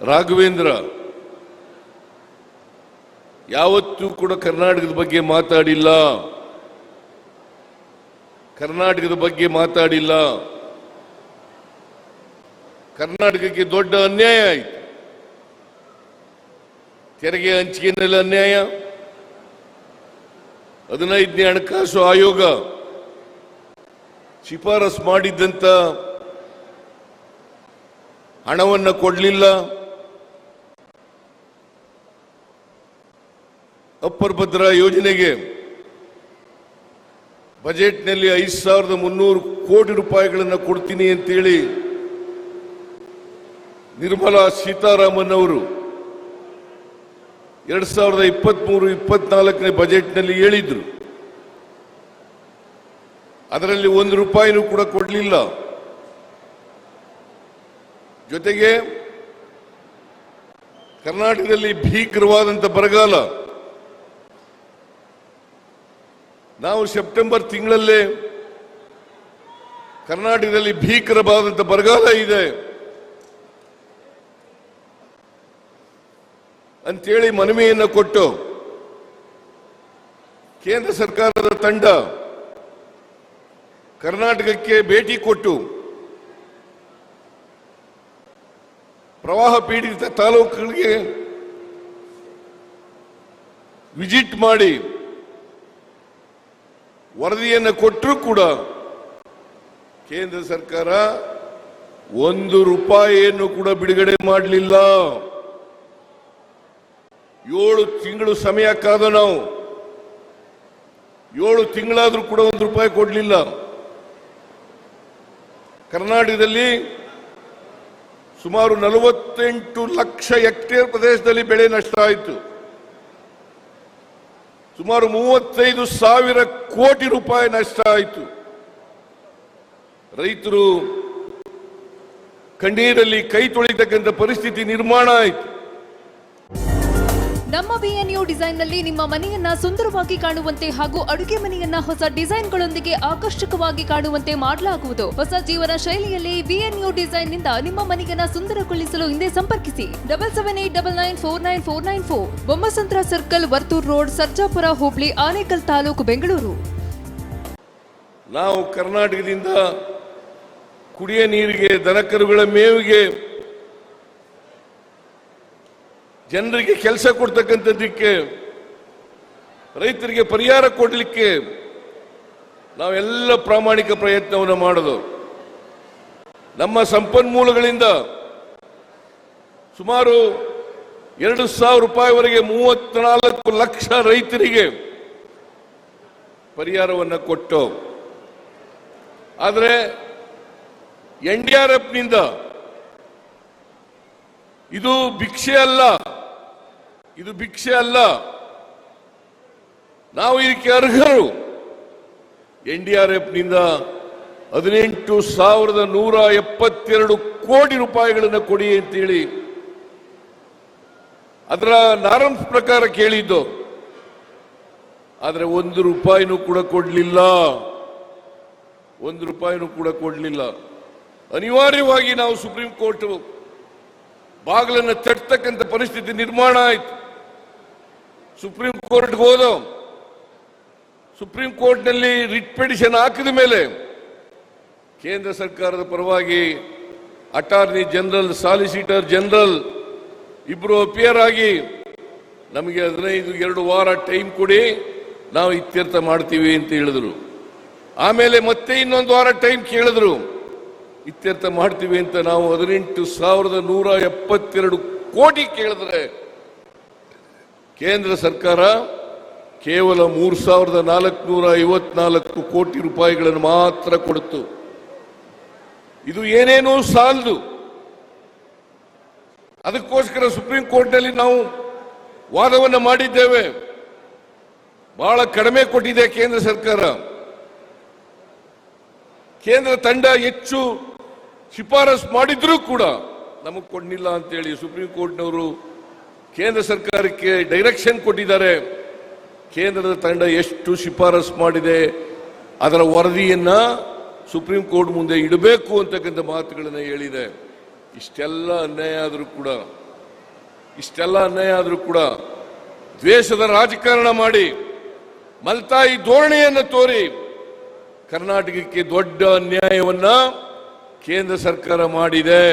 ರಾಘವೇಂದ್ರ, ಯಾವತ್ತೂ ಕೂಡ ಕರ್ನಾಟಕದ ಬಗ್ಗೆ ಮಾತಾಡಿಲ್ಲ. ಕರ್ನಾಟಕದ ಬಗ್ಗೆ ಮಾತಾಡಿಲ್ಲ. ಕರ್ನಾಟಕಕ್ಕೆ ದೊಡ್ಡ ಅನ್ಯಾಯ ಆಯಿತು. ತೆರಿಗೆ ಹಂಚಿಕೆನಲ್ಲಿ ಅನ್ಯಾಯ. ಹದಿನೈದನೇ ಹಣಕಾಸು ಆಯೋಗ ಶಿಫಾರಸ್ ಮಾಡಿದ್ದಂಥ ಹಣವನ್ನು ಕೊಡಲಿಲ್ಲ. ಅಪ್ಪರ್ ಭದ್ರಾ ಯೋಜನೆಗೆ ಬಜೆಟ್ನಲ್ಲಿ ಐದು ಸಾವಿರದ ಮುನ್ನೂರು ಕೋಟಿ ರೂಪಾಯಿಗಳನ್ನು ಕೊಡ್ತೀನಿ ಅಂತೇಳಿ ನಿರ್ಮಲಾ ಸೀತಾರಾಮನ್ ಅವರು ಎರಡ್ ಸಾವಿರದ ಇಪ್ಪತ್ಮೂರು, ಇಪ್ಪತ್ನಾಲ್ಕನೇ ಬಜೆಟ್ನಲ್ಲಿ ಹೇಳಿದ್ರು. ಅದರಲ್ಲಿ ಒಂದು ರೂಪಾಯಿನೂ ಕೂಡ ಕೊಡಲಿಲ್ಲ. ಜೊತೆಗೆ ಕರ್ನಾಟಕದಲ್ಲಿ ಭೀಕರವಾದಂಥ ಬರಗಾಲ. ನಾವು ಸೆಪ್ಟೆಂಬರ್ ತಿಂಗಳಲ್ಲೇ ಕರ್ನಾಟಕದಲ್ಲಿ ಭೀಕರವಾದಂಥ ಬರಗಾಲ ಇದೆ. ಅಂತೇಳಿ ಮನವಿಯನ್ನು ಕೊಟ್ಟು ಕೇಂದ್ರ ಸರ್ಕಾರದ ತಂಡ ಕರ್ನಾಟಕಕ್ಕೆ ಭೇಟಿ ಕೊಟ್ಟು ಪ್ರವಾಹ ಪೀಡಿತ ತಾಲೂಕುಗಳಿಗೆ ವಿಸಿಟ್ ಮಾಡಿ ವರದಿಯನ್ನು ಕೊಟ್ಟರೂ ಕೂಡ ಕೇಂದ್ರ ಸರ್ಕಾರ ಒಂದು ರೂಪಾಯಿಯನ್ನು ಕೂಡ ಬಿಡುಗಡೆ ಮಾಡಲಿಲ್ಲ. ಏಳು ತಿಂಗಳು ಸಮಯ ಕಾದ ನಾವು. ಏಳು ತಿಂಗಳಾದರೂ ಕೂಡ ಒಂದು ರೂಪಾಯಿ ಕೊಡಲಿಲ್ಲ. ಕರ್ನಾಟಕದಲ್ಲಿ ಸುಮಾರು ನಲವತ್ತೆಂಟು ಲಕ್ಷ ಹೆಕ್ಟೇರ್ ಪ್ರದೇಶದಲ್ಲಿ ಬೆಳೆ ನಷ್ಟ ಆಯಿತು. ಸುಮಾರು ಮೂವತ್ತೈದು ಸಾವಿರ ಕೋಟಿ ರೂಪಾಯಿ ನಷ್ಟ ಆಯಿತು. ರೈತರು ಕಣ್ಣೀರಲ್ಲಿ ಕೈ ತೊಳಿತಕ್ಕಂಥ ಪರಿಸ್ಥಿತಿ ನಿರ್ಮಾಣ ಆಯಿತು. ನಮ್ಮ ಬಿಎನ್ಯು ಡಿಸೈನ್ನಲ್ಲಿ ನಿಮ್ಮ ಮನೆಯನ್ನ ಸುಂದರವಾಗಿ ಕಾಣುವಂತೆ ಹಾಗೂ ಅಡುಗೆ ಮನೆಯನ್ನ ಹೊಸ ಡಿಸೈನ್ಗಳೊಂದಿಗೆ ಆಕರ್ಷಕವಾಗಿ ಕಾಣುವಂತೆ ಮಾಡಲಾಗುವುದು. ಹೊಸ ಜೀವನ ಶೈಲಿಯಲ್ಲಿ ಬಿಎನ್ಯು ಡಿಸೈನ್ನಿಂದ ನಿಮ್ಮ ಮನೆಯನ್ನ ಸುಂದರಗೊಳಿಸಲು ಹಿಂದೆ ಸಂಪರ್ಕಿಸಿ. Double seven eight double nine four nine four nine four Bommasandra circle, Varthur road, Sarjapura, Hubli, Anekal taluk, Bengaluru. ನಾವು ಕರ್ನಾಟಕದಿಂದ ಕುಡಿಯ ನೀರಿಗೆ, ದನಕರುಗಳ ಮೇವಿಗೆ ಜನರಿಗೆ ಕೆಲಸ ಕೊಡ್ತಕ್ಕಂಥದ್ದಕ್ಕೆ, ರೈತರಿಗೆ ಪರಿಹಾರ ಕೊಡಲಿಕ್ಕೆ ನಾವೆಲ್ಲ ಪ್ರಾಮಾಣಿಕ ಪ್ರಯತ್ನವನ್ನು ಮಾಡೋದು. ನಮ್ಮ ಸಂಪನ್ಮೂಲಗಳಿಂದ ಸುಮಾರು ಎರಡು ಸಾವಿರ ರೂಪಾಯಿವರೆಗೆ ಮೂವತ್ನಾಲ್ಕು ಲಕ್ಷ ರೈತರಿಗೆ ಪರಿಹಾರವನ್ನು ಕೊಟ್ಟು, ಆದರೆ ಎನ್ ಡಿ ಆರ್ ಎಫ್ನಿಂದ ಇದು ಭಿಕ್ಷೆ ಅಲ್ಲ. ಇದು ಭಿಕ್ಷೆ ಅಲ್ಲ. ನಾವು ಇದಕ್ಕೆ ಅರ್ಹರು. ಎನ್ ಡಿ ಆರ್ ಎಫ್ನಿಂದ ಹದಿನೆಂಟು ಸಾವಿರದ ನೂರ ಎಪ್ಪತ್ತೆರಡು ಕೋಟಿ ರೂಪಾಯಿಗಳನ್ನು ಕೊಡಿ ಅಂತೇಳಿ ಅದರ ನಾರಂಸ್ ಪ್ರಕಾರ ಕೇಳಿದ್ದು. ಆದರೆ ಒಂದು ರೂಪಾಯಿನೂ ಕೂಡ ಕೊಡಲಿಲ್ಲ. ಒಂದು ರೂಪಾಯಿನೂ ಕೂಡ ಕೊಡಲಿಲ್ಲ. ಅನಿವಾರ್ಯವಾಗಿ ನಾವು ಸುಪ್ರೀಂ ಕೋರ್ಟ್ ಬಾಗಿಲನ್ನು ತಟ್ಟತಕ್ಕಂಥ ಪರಿಸ್ಥಿತಿ ನಿರ್ಮಾಣ ಆಯಿತು. ಸುಪ್ರೀಂ ಕೋರ್ಟ್ಗೆ ಹೋದ. ಸುಪ್ರೀಂ ಕೋರ್ಟ್ನಲ್ಲಿ ರಿಟ್ ಪಿಟಿಷನ್ ಹಾಕಿದ ಮೇಲೆ ಕೇಂದ್ರ ಸರ್ಕಾರದ ಪರವಾಗಿ ಅಟಾರ್ನಿ ಜನರಲ್, ಸಾಲಿಸಿಟರ್ ಜನರಲ್ ಇಬ್ಬರು ಅಪಿಯರ್ ಆಗಿ ನಮಗೆ ಹದಿನೈದು, ಎರಡು ವಾರ ಟೈಮ್ ಕೊಡಿ, ನಾವು ಇತ್ಯರ್ಥ ಮಾಡ್ತೀವಿ ಅಂತ ಹೇಳಿದ್ರು. ಆಮೇಲೆ ಮತ್ತೆ ಇನ್ನೊಂದು ವಾರ ಟೈಮ್ ಕೇಳಿದ್ರು, ಇತ್ಯರ್ಥ ಮಾಡ್ತೀವಿ ಅಂತ ನಾವು ಹದಿನೆಂಟು ಸಾವಿರದ ನೂರ ಎಪ್ಪತ್ತೆರಡು ಕೋಟಿ ಕೇಳಿದ್ರೆ ಕೇಂದ್ರ ಸರ್ಕಾರ ಕೇವಲ ಮೂರು ಸಾವಿರದ ನಾಲ್ಕುನೂರ ಐವತ್ನಾಲ್ಕು ಕೋಟಿ ರೂಪಾಯಿಗಳನ್ನು ಮಾತ್ರ ಕೊಡ್ತು ಇದು ಏನೇನೋ ಸಾಲದು. ಅದಕ್ಕೋಸ್ಕರ ಸುಪ್ರೀಂ ಕೋರ್ಟ್ನಲ್ಲಿ ನಾವು ವಾದವನ್ನು ಮಾಡಿದ್ದೇವೆ. ಬಹಳ ಕಡಿಮೆ ಕೊಟ್ಟಿದೆ ಕೇಂದ್ರ ಸರ್ಕಾರ. ಕೇಂದ್ರ ತಂಡ ಹೆಚ್ಚು ಶಿಫಾರಸ್ ಮಾಡಿದ್ರೂ ಕೂಡ ನಮಗೆ ಕೊಡ್ಲಿಲ್ಲ ಅಂತೇಳಿ ಸುಪ್ರೀಂ ಕೋರ್ಟ್ನವರು ಕೇಂದ್ರ ಸರ್ಕಾರಕ್ಕೆ ಡೈರೆಕ್ಷನ್ ಕೊಟ್ಟಿದ್ದಾರೆ. ಕೇಂದ್ರದ ತಂಡ ಎಷ್ಟು ಶಿಫಾರಸ್ ಮಾಡಿದೆ, ಅದರ ವರದಿಯನ್ನ ಸುಪ್ರೀಂ ಕೋರ್ಟ್ ಮುಂದೆ ಇಡಬೇಕು ಅಂತಕ್ಕಂಥ ಮಾತುಗಳನ್ನು ಹೇಳಿದೆ. ಇಷ್ಟೆಲ್ಲ ಅನ್ಯಾಯ ಆದರೂ ಕೂಡ, ಇಷ್ಟೆಲ್ಲ ಅನ್ಯಾಯ ಆದರೂ ಕೂಡ ದ್ವೇಷದ ರಾಜಕಾರಣ ಮಾಡಿ ಮಲ್ತಾಯಿ ಧೋರಣೆಯನ್ನು ತೋರಿ ಕರ್ನಾಟಕಕ್ಕೆ ದೊಡ್ಡ ಅನ್ಯಾಯವನ್ನ ಕೇಂದ್ರ ಸರ್ಕಾರ ಮಾಡಿದೆ.